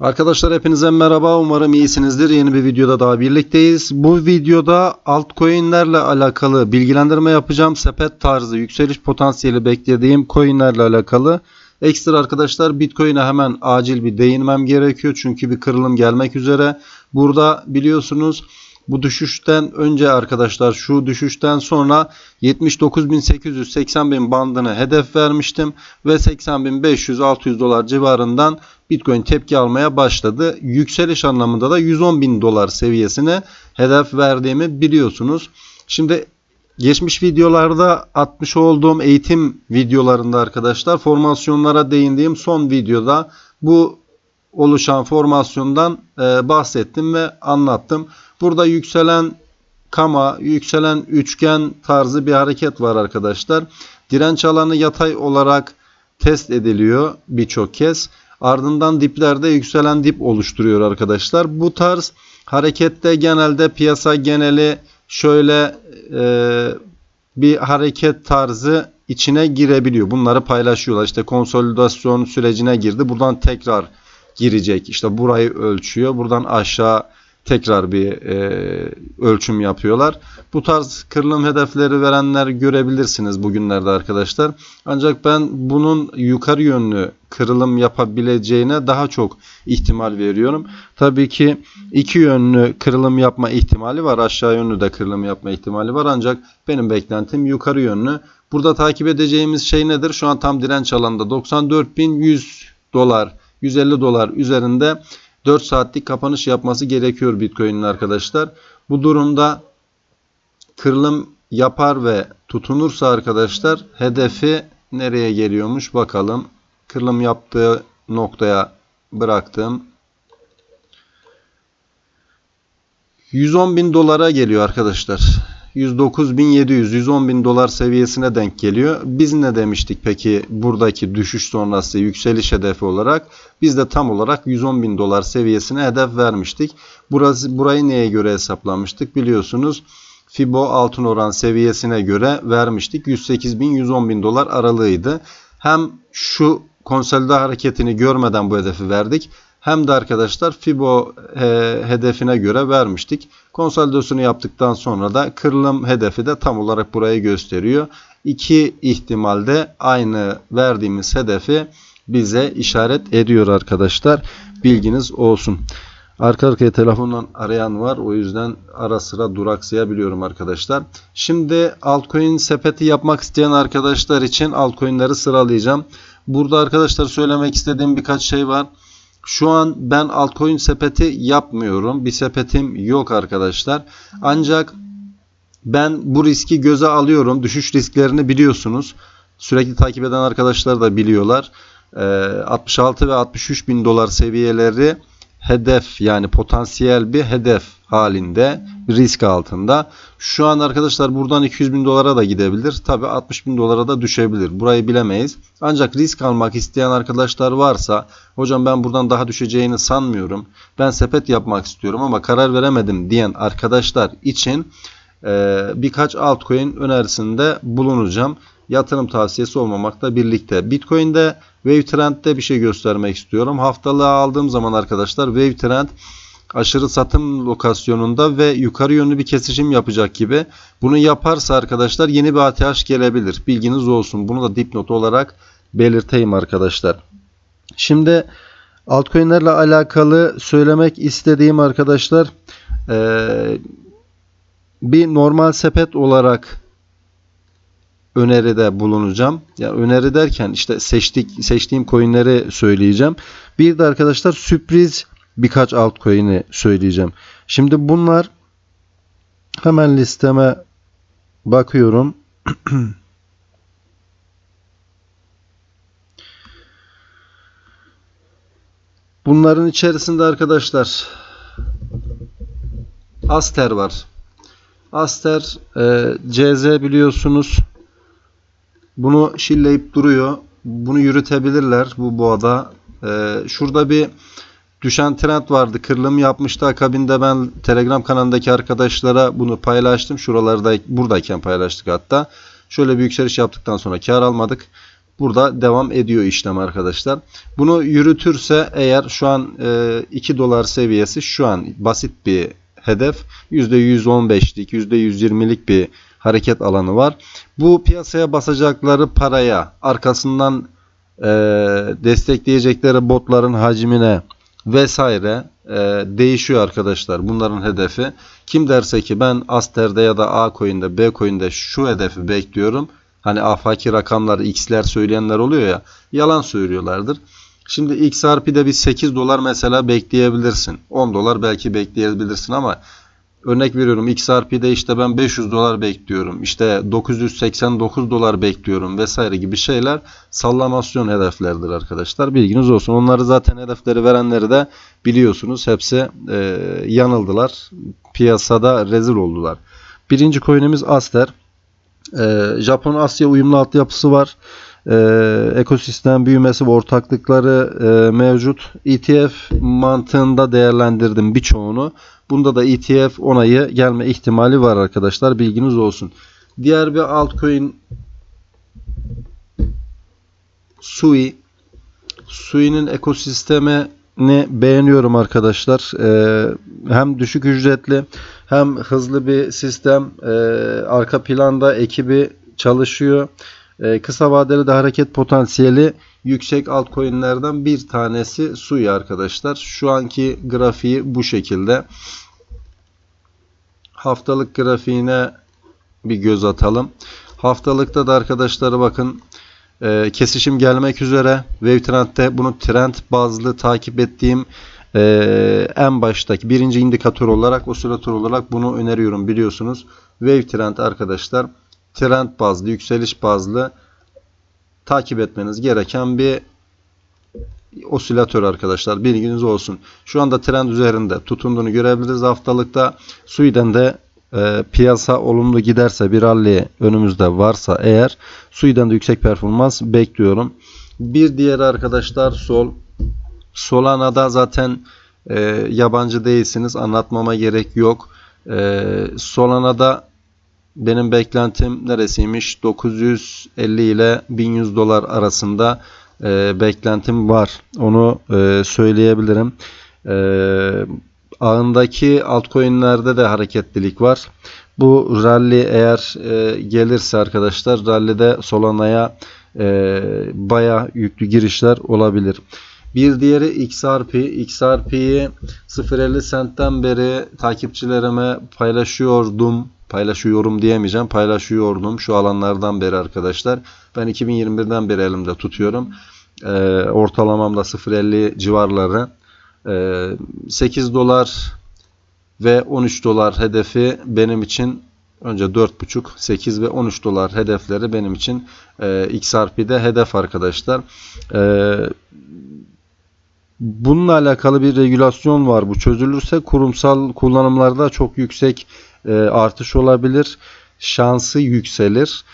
Arkadaşlar hepinize merhaba. Umarım iyisinizdir. Yeni bir videoda daha birlikteyiz. Bu videoda altcoin'lerle alakalı bilgilendirme yapacağım. Sepet tarzı yükseliş potansiyeli beklediğim coin'lerle alakalı. Ekstra arkadaşlar Bitcoin'e hemen acil bir değinmem gerekiyor. Çünkü bir kırılım gelmek üzere. Burada biliyorsunuz bu düşüşten önce arkadaşlar şu düşüşten sonra 79.800-80.000 bandını hedef vermiştim ve 80.500-600 dolar civarından Bitcoin tepki almaya başladı. Yükseliş anlamında da 110.000 dolar seviyesine hedef verdiğimi biliyorsunuz. Şimdi geçmiş videolarda atmış olduğum eğitim videolarında arkadaşlar formasyonlara değindiğim son videoda bu oluşan formasyondan e, bahsettim ve anlattım. Burada yükselen kama, yükselen üçgen tarzı bir hareket var arkadaşlar. Direnç alanı yatay olarak test ediliyor birçok kez. Ardından diplerde yükselen dip oluşturuyor arkadaşlar. Bu tarz harekette genelde piyasa geneli şöyle e, bir hareket tarzı içine girebiliyor. Bunları paylaşıyorlar. İşte konsolidasyon sürecine girdi. Buradan tekrar girecek. İşte burayı ölçüyor. Buradan aşağı tekrar bir e, ölçüm yapıyorlar. Bu tarz kırılım hedefleri verenler görebilirsiniz bugünlerde arkadaşlar. Ancak ben bunun yukarı yönlü kırılım yapabileceğine daha çok ihtimal veriyorum. Tabii ki iki yönlü kırılım yapma ihtimali var. Aşağı yönlü de kırılım yapma ihtimali var. Ancak benim beklentim yukarı yönlü. Burada takip edeceğimiz şey nedir? Şu an tam direnç alanında 94.100 dolar, 150 dolar üzerinde 4 saatlik kapanış yapması gerekiyor Bitcoin'in arkadaşlar. Bu durumda kırılım yapar ve tutunursa arkadaşlar hedefi nereye geliyormuş bakalım. Kırılım yaptığı noktaya bıraktım. 110 bin dolara geliyor arkadaşlar. 109.700, 110.000 dolar seviyesine denk geliyor. Biz ne demiştik peki buradaki düşüş sonrası yükseliş hedefi olarak? Biz de tam olarak 110.000 dolar seviyesine hedef vermiştik. Burası, burayı neye göre hesaplamıştık biliyorsunuz. Fibo altın oran seviyesine göre vermiştik. 108.000-110.000 dolar aralığıydı. Hem şu konsolide hareketini görmeden bu hedefi verdik hem de arkadaşlar Fibo e, hedefine göre vermiştik. Konsolidasyonu yaptıktan sonra da kırılım hedefi de tam olarak burayı gösteriyor. İki ihtimalde aynı verdiğimiz hedefi bize işaret ediyor arkadaşlar. Bilginiz olsun. Arka arkaya telefondan arayan var. O yüzden ara sıra duraksayabiliyorum arkadaşlar. Şimdi altcoin sepeti yapmak isteyen arkadaşlar için altcoin'leri sıralayacağım. Burada arkadaşlar söylemek istediğim birkaç şey var. Şu an ben altcoin sepeti yapmıyorum. Bir sepetim yok arkadaşlar. Ancak ben bu riski göze alıyorum. Düşüş risklerini biliyorsunuz. Sürekli takip eden arkadaşlar da biliyorlar. 66 ve 63 bin dolar seviyeleri hedef yani potansiyel bir hedef halinde risk altında. Şu an arkadaşlar buradan 200 bin dolara da gidebilir. Tabi 60 bin dolara da düşebilir. Burayı bilemeyiz. Ancak risk almak isteyen arkadaşlar varsa hocam ben buradan daha düşeceğini sanmıyorum. Ben sepet yapmak istiyorum ama karar veremedim diyen arkadaşlar için birkaç altcoin önerisinde bulunacağım. Yatırım tavsiyesi olmamakla birlikte. Bitcoin'de Wave Trend'de bir şey göstermek istiyorum. Haftalığı aldığım zaman arkadaşlar Wave Trend aşırı satım lokasyonunda ve yukarı yönlü bir kesişim yapacak gibi. Bunu yaparsa arkadaşlar yeni bir ATH gelebilir. Bilginiz olsun. Bunu da dipnot olarak belirteyim arkadaşlar. Şimdi altcoin'lerle alakalı söylemek istediğim arkadaşlar bir normal sepet olarak öneride bulunacağım. Ya yani öneri derken işte seçtik seçtiğim coinleri söyleyeceğim. Bir de arkadaşlar sürpriz birkaç altcoin'i söyleyeceğim. Şimdi bunlar hemen listeme bakıyorum. Bunların içerisinde arkadaşlar Aster var. Aster e, CZ biliyorsunuz. Bunu şilleyip duruyor. Bunu yürütebilirler bu boğada. E, şurada bir düşen trend vardı. Kırılım yapmıştı. Akabinde ben Telegram kanalındaki arkadaşlara bunu paylaştım. Şuralarda buradayken paylaştık hatta. Şöyle bir yükseliş yaptıktan sonra kar almadık. burada devam ediyor işlem arkadaşlar. Bunu yürütürse eğer şu an e, 2 dolar seviyesi şu an basit bir hedef. %115'lik, %120'lik bir hareket alanı var. Bu piyasaya basacakları paraya arkasından e, destekleyecekleri botların hacmine vesaire e, değişiyor arkadaşlar. Bunların hedefi. Kim derse ki ben Aster'de ya da A coin'de B coin'de şu hedefi bekliyorum. Hani afaki rakamlar x'ler söyleyenler oluyor ya yalan söylüyorlardır. Şimdi XRP'de bir 8 dolar mesela bekleyebilirsin. 10 dolar belki bekleyebilirsin ama örnek veriyorum XRP'de işte ben 500 dolar bekliyorum. İşte 989 dolar bekliyorum vesaire gibi şeyler sallamasyon hedeflerdir arkadaşlar. Bilginiz olsun. Onları zaten hedefleri verenleri de biliyorsunuz. Hepsi e, yanıldılar. Piyasada rezil oldular. Birinci coin'imiz Aster. E, Japon Asya uyumlu altyapısı var. E, ekosistem büyümesi ve ortaklıkları e, mevcut. ETF mantığında değerlendirdim birçoğunu. Bunda da ETF onayı gelme ihtimali var arkadaşlar. Bilginiz olsun. Diğer bir altcoin Sui. Sui'nin ekosistemini beğeniyorum arkadaşlar. Ee, hem düşük ücretli hem hızlı bir sistem. Ee, arka planda ekibi çalışıyor. Ee, kısa vadeli de hareket potansiyeli yüksek altcoin'lerden bir tanesi Sui arkadaşlar. Şu anki grafiği bu şekilde. Haftalık grafiğine bir göz atalım. Haftalıkta da arkadaşlar bakın e, kesişim gelmek üzere. Wavetrend'de bunu trend bazlı takip ettiğim e, en baştaki birinci indikatör olarak osilatör olarak bunu öneriyorum biliyorsunuz. Wavetrend arkadaşlar trend bazlı yükseliş bazlı takip etmeniz gereken bir osilatör arkadaşlar. Bilginiz olsun. Şu anda trend üzerinde tutunduğunu görebiliriz haftalıkta. Sui'den de e, piyasa olumlu giderse bir rally önümüzde varsa eğer Sui'den de yüksek performans bekliyorum. Bir diğer arkadaşlar Sol. Solana'da zaten e, yabancı değilsiniz. Anlatmama gerek yok. E, Solana'da benim beklentim neresiymiş? 950 ile 1100 dolar arasında e, beklentim var. Onu e, söyleyebilirim. E, ağındaki altcoin'lerde de hareketlilik var. Bu rally eğer e, gelirse arkadaşlar rally'de Solana'ya e, baya yüklü girişler olabilir. Bir diğeri XRP. XRP'yi 0.50 centten beri takipçilerime paylaşıyordum. Paylaşıyorum diyemeyeceğim. Paylaşıyordum şu alanlardan beri arkadaşlar. Ben 2021'den beri elimde tutuyorum. Ee, ortalamam da 0.50 civarları. Ee, 8 dolar ve 13 dolar hedefi benim için önce 4.5, 8 ve 13 dolar hedefleri benim için e, XRP'de hedef arkadaşlar. Eee Bununla alakalı bir regülasyon var. Bu çözülürse kurumsal kullanımlarda çok yüksek e, artış olabilir. Şansı yükselir.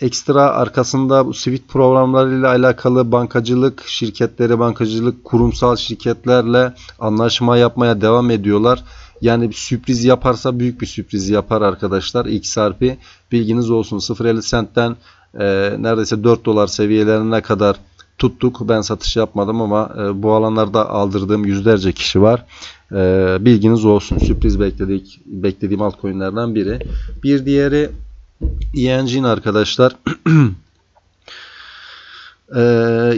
Ekstra arkasında bu Swift programlarıyla alakalı bankacılık şirketleri, bankacılık kurumsal şirketlerle anlaşma yapmaya devam ediyorlar. Yani bir sürpriz yaparsa büyük bir sürpriz yapar arkadaşlar. XRP bilginiz olsun 0.50 centten e, neredeyse 4 dolar seviyelerine kadar tuttuk. Ben satış yapmadım ama e, bu alanlarda aldırdığım yüzlerce kişi var. E, bilginiz olsun. Sürpriz bekledik, beklediğim altcoin'lerden biri. Bir diğeri ENG'in arkadaşlar. e,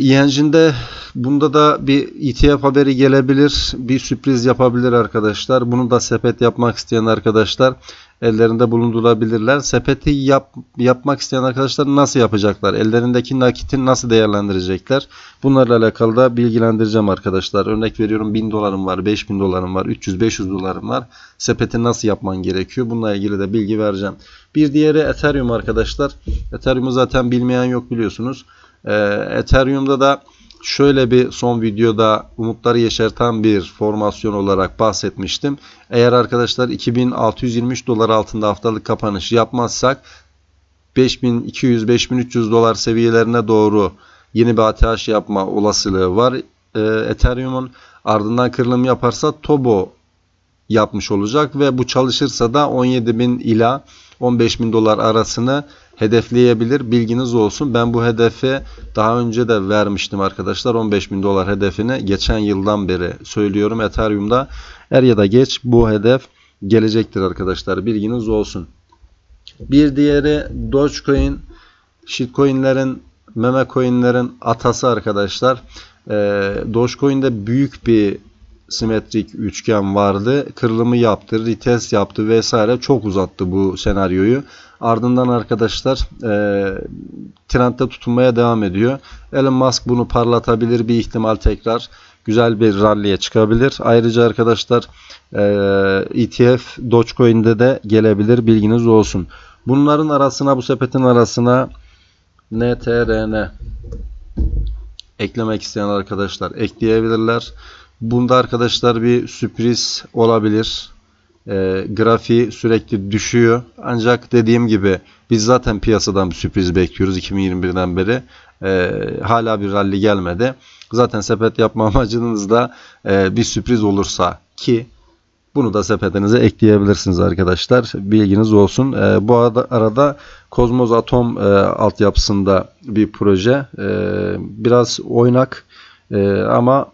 ENG'inde bunda da bir ETF haberi gelebilir. Bir sürpriz yapabilir arkadaşlar. Bunu da sepet yapmak isteyen arkadaşlar ellerinde bulundurabilirler. Sepeti yap, yapmak isteyen arkadaşlar nasıl yapacaklar? Ellerindeki nakiti nasıl değerlendirecekler? Bunlarla alakalı da bilgilendireceğim arkadaşlar. Örnek veriyorum 1000 dolarım var, 5000 dolarım var, 300-500 dolarım var. Sepeti nasıl yapman gerekiyor? Bununla ilgili de bilgi vereceğim. Bir diğeri Ethereum arkadaşlar. Ethereum'u zaten bilmeyen yok biliyorsunuz. Ee, Ethereum'da da şöyle bir son videoda umutları yeşerten bir formasyon olarak bahsetmiştim. Eğer arkadaşlar 2623 dolar altında haftalık kapanış yapmazsak 5200-5300 dolar seviyelerine doğru yeni bir ATH yapma olasılığı var. Ee, Ethereum'un ardından kırılım yaparsa Tobo yapmış olacak ve bu çalışırsa da 17.000 ila 15.000 dolar arasını hedefleyebilir. Bilginiz olsun. Ben bu hedefi daha önce de vermiştim arkadaşlar. 15 bin dolar hedefini geçen yıldan beri söylüyorum. Ethereum'da er ya da geç bu hedef gelecektir arkadaşlar. Bilginiz olsun. Bir diğeri Dogecoin. Shitcoin'lerin, meme coin'lerin atası arkadaşlar. Ee, Dogecoin'de büyük bir simetrik üçgen vardı. Kırılımı yaptı, retest yaptı vesaire. Çok uzattı bu senaryoyu. Ardından arkadaşlar e, trendde tutunmaya devam ediyor. Elon Musk bunu parlatabilir bir ihtimal tekrar. Güzel bir rally'e çıkabilir. Ayrıca arkadaşlar e, ETF Dogecoin'de de gelebilir. Bilginiz olsun. Bunların arasına bu sepetin arasına NTRN eklemek isteyen arkadaşlar ekleyebilirler. Bunda arkadaşlar bir sürpriz olabilir. E, grafiği sürekli düşüyor. Ancak dediğim gibi biz zaten piyasadan bir sürpriz bekliyoruz 2021'den beri. E, hala bir rally gelmedi. Zaten sepet yapma amacınız da e, bir sürpriz olursa ki bunu da sepetinize ekleyebilirsiniz arkadaşlar. Bilginiz olsun. E, bu arada, arada Kozmos Atom e, altyapısında bir proje. E, biraz oynak e, ama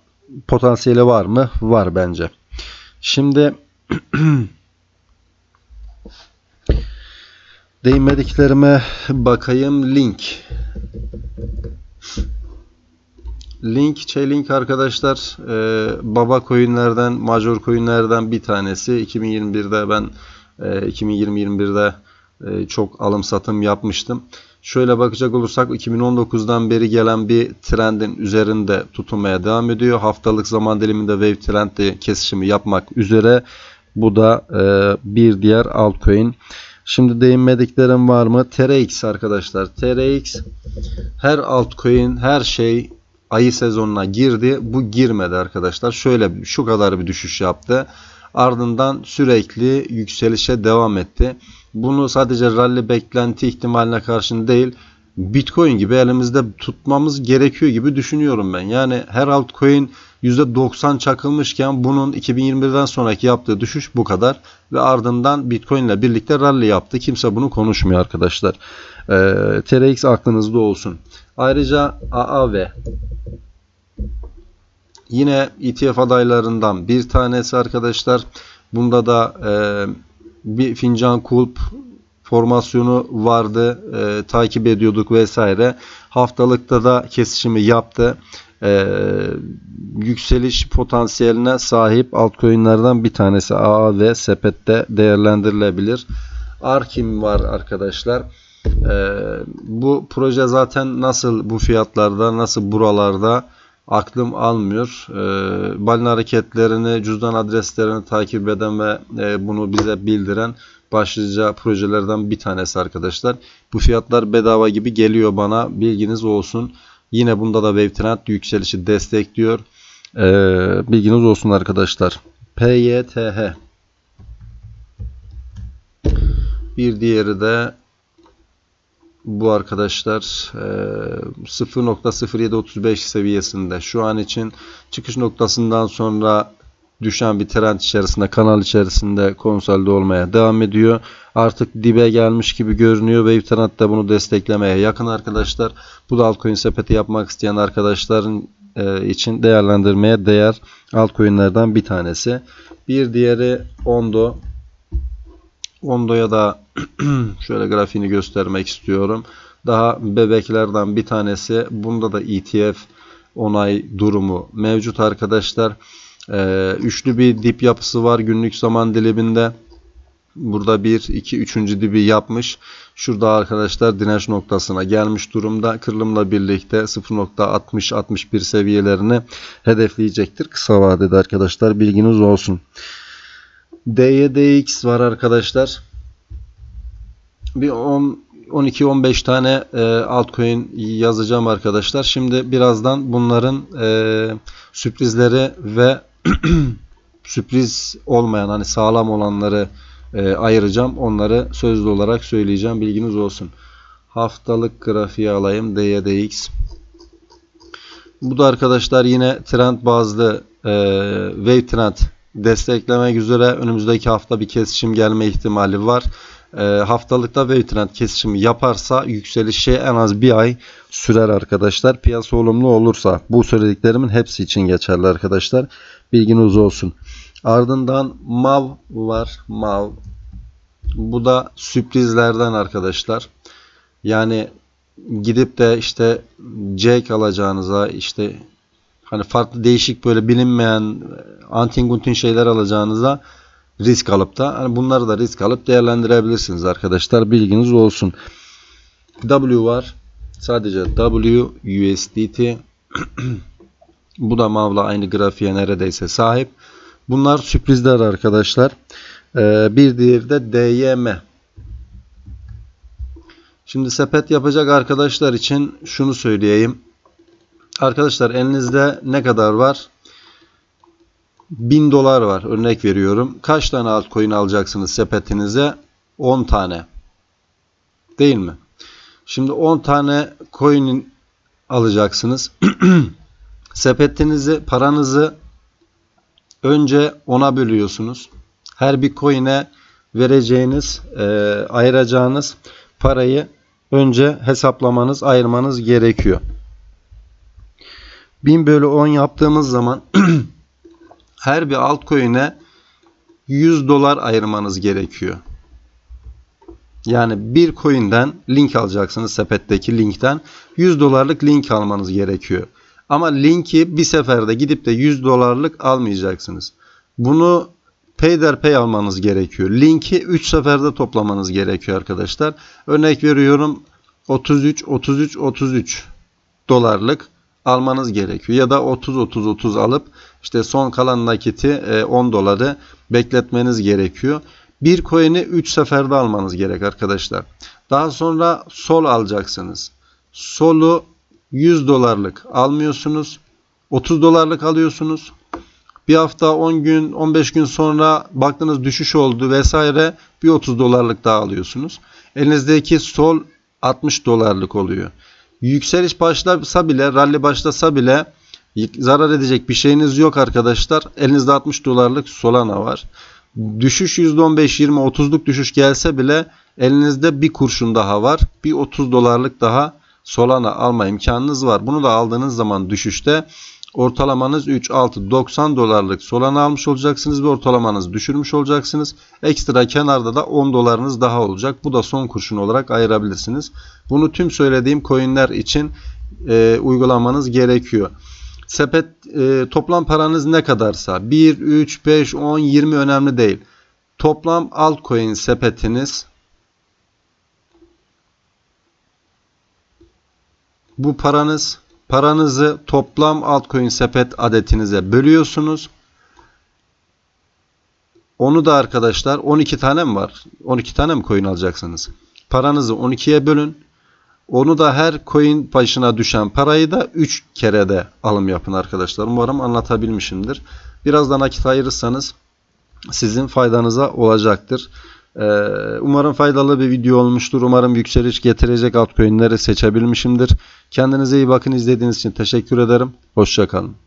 potansiyeli var mı? Var bence. Şimdi değinmediklerime bakayım. Link. Link, Chainlink arkadaşlar e, baba coinlerden, major coinlerden bir tanesi. 2021'de ben e, 2020-21'de e, çok alım satım yapmıştım. Şöyle bakacak olursak 2019'dan beri gelen bir trendin üzerinde tutunmaya devam ediyor. Haftalık zaman diliminde wave trendde kesişimi yapmak üzere. Bu da e, bir diğer altcoin. Şimdi değinmediklerim var mı? TRX arkadaşlar. TRX her altcoin, her şey ayı sezonuna girdi. Bu girmedi arkadaşlar. Şöyle şu kadar bir düşüş yaptı. Ardından sürekli yükselişe devam etti. Bunu sadece rally beklenti ihtimaline karşın değil Bitcoin gibi elimizde tutmamız gerekiyor gibi düşünüyorum ben. Yani her altcoin %90 çakılmışken bunun 2021'den sonraki yaptığı düşüş bu kadar ve ardından Bitcoin ile birlikte rally yaptı. Kimse bunu konuşmuyor arkadaşlar. Ee, TRX aklınızda olsun. Ayrıca AAV yine ETF adaylarından bir tanesi arkadaşlar. Bunda da e, bir fincan kulp formasyonu vardı. E, takip ediyorduk vesaire. Haftalıkta da kesişimi yaptı. E, yükseliş potansiyeline sahip altcoin'lerden bir tanesi AA ve sepette değerlendirilebilir. Arkim var arkadaşlar. E, bu proje zaten nasıl bu fiyatlarda, nasıl buralarda aklım almıyor. E, balina hareketlerini, cüzdan adreslerini takip eden ve e, bunu bize bildiren başlıca projelerden bir tanesi arkadaşlar. Bu fiyatlar bedava gibi geliyor bana. Bilginiz olsun. Yine bunda da Wavetrend yükselişi destekliyor. E, bilginiz olsun arkadaşlar. PYTH bir diğeri de bu arkadaşlar e, 0.0735 seviyesinde şu an için çıkış noktasından sonra düşen bir trend içerisinde kanal içerisinde konsolide olmaya devam ediyor. Artık dibe gelmiş gibi görünüyor ve Trend de bunu desteklemeye yakın arkadaşlar. Bu da altcoin sepeti yapmak isteyen arkadaşların e, için değerlendirmeye değer altcoin'lerden bir tanesi. Bir diğeri Ondo. Ondo'ya da şöyle grafiğini göstermek istiyorum. Daha bebeklerden bir tanesi. Bunda da ETF onay durumu mevcut arkadaşlar. Ee, üçlü bir dip yapısı var günlük zaman diliminde. Burada 1, 2, 3. dibi yapmış. Şurada arkadaşlar direnç noktasına gelmiş durumda. Kırılımla birlikte 0.60-61 seviyelerini hedefleyecektir. Kısa vadede arkadaşlar bilginiz olsun. DYDX var arkadaşlar. Bir 10 12-15 tane e, altcoin yazacağım arkadaşlar. Şimdi birazdan bunların e, sürprizleri ve sürpriz olmayan hani sağlam olanları e, ayıracağım. Onları sözlü olarak söyleyeceğim. Bilginiz olsun. Haftalık grafiği alayım. DYDX. Bu da arkadaşlar yine trend bazlı e, wave trend desteklemek üzere önümüzdeki hafta bir kesişim gelme ihtimali var. e, haftalıkta ve trend kesişimi yaparsa yükselişi en az bir ay sürer arkadaşlar. Piyasa olumlu olursa bu söylediklerimin hepsi için geçerli arkadaşlar. Bilginiz olsun. Ardından MAV var. MAV. Bu da sürprizlerden arkadaşlar. Yani gidip de işte Jake alacağınıza işte hani farklı değişik böyle bilinmeyen antin guntin şeyler alacağınıza risk alıp da hani bunları da risk alıp değerlendirebilirsiniz arkadaşlar. Bilginiz olsun. W var. Sadece W USDT. Bu da Mav'la aynı grafiğe neredeyse sahip. Bunlar sürprizler arkadaşlar. Ee, bir diğeri de DYM. Şimdi sepet yapacak arkadaşlar için şunu söyleyeyim. Arkadaşlar elinizde ne kadar var? 1000 dolar var. Örnek veriyorum. Kaç tane altcoin alacaksınız sepetinize? 10 tane. Değil mi? Şimdi 10 tane coin alacaksınız. Sepetinizi, paranızı önce 10'a bölüyorsunuz. Her bir coin'e vereceğiniz, e, ayıracağınız parayı önce hesaplamanız, ayırmanız gerekiyor. 1000 bölü 10 yaptığımız zaman her bir altcoin'e 100 dolar ayırmanız gerekiyor. Yani bir coin'den link alacaksınız sepetteki linkten 100 dolarlık link almanız gerekiyor. Ama linki bir seferde gidip de 100 dolarlık almayacaksınız. Bunu payderpay almanız gerekiyor. Linki 3 seferde toplamanız gerekiyor arkadaşlar. Örnek veriyorum 33 33 33 dolarlık almanız gerekiyor. Ya da 30 30 30 alıp işte son kalan nakiti 10 doları bekletmeniz gerekiyor. Bir coin'i 3 seferde almanız gerek arkadaşlar. Daha sonra sol alacaksınız. Solu 100 dolarlık almıyorsunuz. 30 dolarlık alıyorsunuz. Bir hafta 10 gün 15 gün sonra baktınız düşüş oldu vesaire bir 30 dolarlık daha alıyorsunuz. Elinizdeki sol 60 dolarlık oluyor. Yükseliş başlasa bile rally başlasa bile zarar edecek bir şeyiniz yok arkadaşlar. Elinizde 60 dolarlık Solana var. Düşüş %15, 20, 30'luk düşüş gelse bile elinizde bir kurşun daha var. Bir 30 dolarlık daha Solana alma imkanınız var. Bunu da aldığınız zaman düşüşte ortalamanız 3, 6, 90 dolarlık Solana almış olacaksınız ve ortalamanızı düşürmüş olacaksınız. Ekstra kenarda da 10 dolarınız daha olacak. Bu da son kurşun olarak ayırabilirsiniz. Bunu tüm söylediğim coinler için e, uygulamanız gerekiyor. Sepet e, toplam paranız ne kadarsa 1, 3, 5, 10, 20 önemli değil. Toplam altcoin sepetiniz bu paranız paranızı toplam altcoin sepet adetinize bölüyorsunuz. Onu da arkadaşlar 12 tane mi var? 12 tane mi coin alacaksınız? Paranızı 12'ye bölün. Onu da her coin başına düşen parayı da 3 kere de alım yapın arkadaşlar. Umarım anlatabilmişimdir. Biraz da nakit ayırırsanız sizin faydanıza olacaktır. Ee, umarım faydalı bir video olmuştur. Umarım yükseliş getirecek altcoin'leri seçebilmişimdir. Kendinize iyi bakın. İzlediğiniz için teşekkür ederim. Hoşçakalın.